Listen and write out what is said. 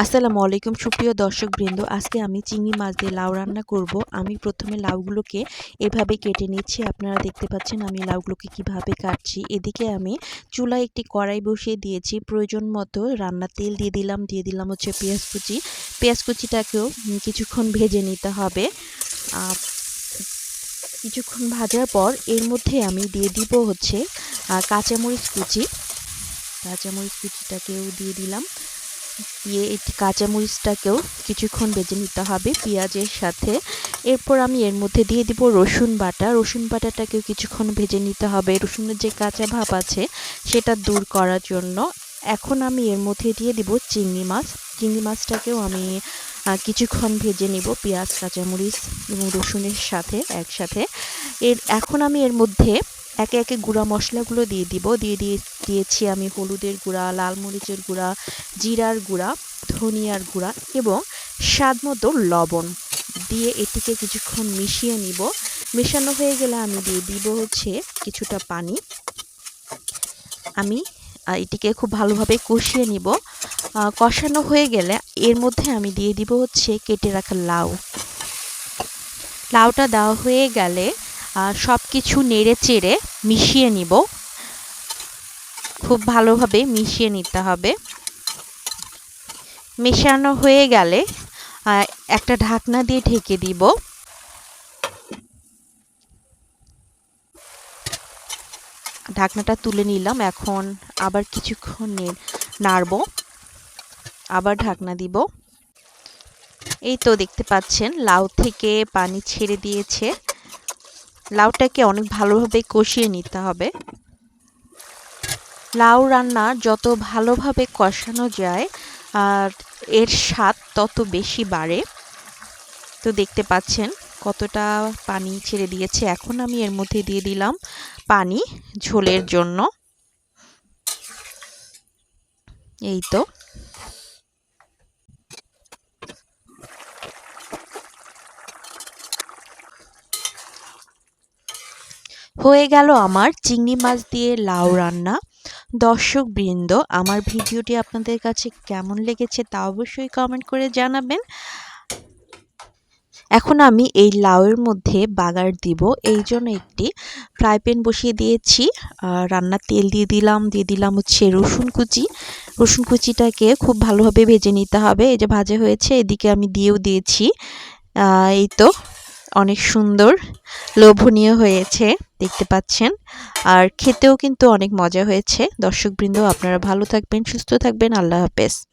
আসসালামু আলাইকুম, সুপ্রিয় দর্শকবৃন্দ। আজকে আমি চিংড়ি মাছ দিয়ে লাউ রান্না করব। আমি প্রথমে লাউগুলোকে এভাবে কেটে নিচ্ছি। আপনারা দেখতে পাচ্ছেন আমি লাউগুলোকে কীভাবে কাটছি। এদিকে আমি চুলায় একটি কড়াই বসিয়ে দিয়েছি। প্রয়োজন মতো রান্নার তেল দিয়ে দিলাম। দিয়ে দিলাম হচ্ছে পেঁয়াজ কুচি। পেঁয়াজ কুচিটাকেও কিছুক্ষণ ভেজে নিতে হবে। কিছুক্ষণ ভাজার পর এর মধ্যে আমি দিয়ে দিব হচ্ছে কাঁচামরিচ কুচি। কাঁচামরিচ কুচিটাকেও দিয়ে দিলাম। দিয়ে এই কাঁচামরিচটাকেও কিছুক্ষণ ভেজে নিতে হবে পেঁয়াজের সাথে। এরপর আমি এর মধ্যে দিয়ে দিব রসুন বাটা। রসুন বাটাটাকেও কিছুক্ষণ ভেজে নিতে হবে। রসুনের যে কাঁচা ভাব আছে, সেটা দূর করার জন্য এখন আমি এর মধ্যে দিয়ে দিব চিংড়ি মাছ। চিংড়ি মাছটাকেও আমি কিছুক্ষণ ভেজে নিব পেঁয়াজ, কাঁচামরিচ এবং রসুনের সাথে, একসাথে। এর, এখন আমি এর মধ্যে একে একে গুঁড়া মশলাগুলো দিয়ে দিব। দিয়ে দিয়ে, দিয়েছি আমি হলুদের গুঁড়া, লাল মরিচের গুঁড়া, জিরার গুঁড়া, ধনিয়ার গুঁড়া এবং স্বাদ মতো লবণ। দিয়ে এটিকে কিছুক্ষণ মিশিয়ে নিব। মেশানো হয়ে গেলে আমি দিয়ে দিব হচ্ছে কিছুটা পানি। আমি এটিকে খুব ভালোভাবে কষিয়ে নিব। কষানো হয়ে গেলে এর মধ্যে আমি দিয়ে দিব হচ্ছে কেটে রাখা লাউ। লাউটা দেওয়া হয়ে গেলে সব কিছু নেড়ে চেড়ে মিশিয়ে নিব। খুব ভালোভাবে মিশিয়ে নিতে হবে। মেশানো হয়ে গেলে একটা ঢাকনা দিয়ে ঢেকে দিব। ঢাকনাটা তুলে নিলাম, এখন আবার কিছুক্ষণ নাড়ব। আবার ঢাকনা দিব। এই তো দেখতে পাচ্ছেন, লাউ থেকে পানি ছেড়ে দিয়েছে। লাউটাকে অনেক ভালোভাবে কষিয়ে নিতে হবে। লাউ রান্না যত ভালোভাবে কষানো যায়, আর এর স্বাদ তত বেশি বাড়ে। তো দেখতে পাচ্ছেন কতটা পানি ছেড়ে দিয়েছে। এখন আমি এর মধ্যে দিয়ে দিলাম পানি ঝোলের জন্য। এই তো। হয়ে গেল আমার চিংড়ি মাছ দিয়ে লাউ রান্না। দর্শক বৃন্দ আমার ভিডিওটি আপনাদের কাছে কেমন লেগেছে তা অবশ্যই কমেন্ট করে জানাবেন। এখন আমি এই লাউয়ের মধ্যে বাগার দিব। এই জন্য একটি ফ্রাই প্যান বসিয়ে দিয়েছি। আর রান্নার তেল দিয়ে দিলাম দিয়ে দিলাম হচ্ছে রসুন কুচি। রসুন কুচিটাকে খুব ভালোভাবে ভেজে নিতে হবে। এই যে ভাজা হয়েছে, এদিকে আমি দিয়েও দিয়েছি। এই তো অনেক সুন্দর, লোভনীয় হয়েছে, দেখতে পাচ্ছেন। আর খেতেও কিন্তু অনেক মজা হয়েছে। দর্শকবৃন্দ, আপনারা ভালো থাকবেন, সুস্থ থাকবেন। আল্লাহ হাফেজ।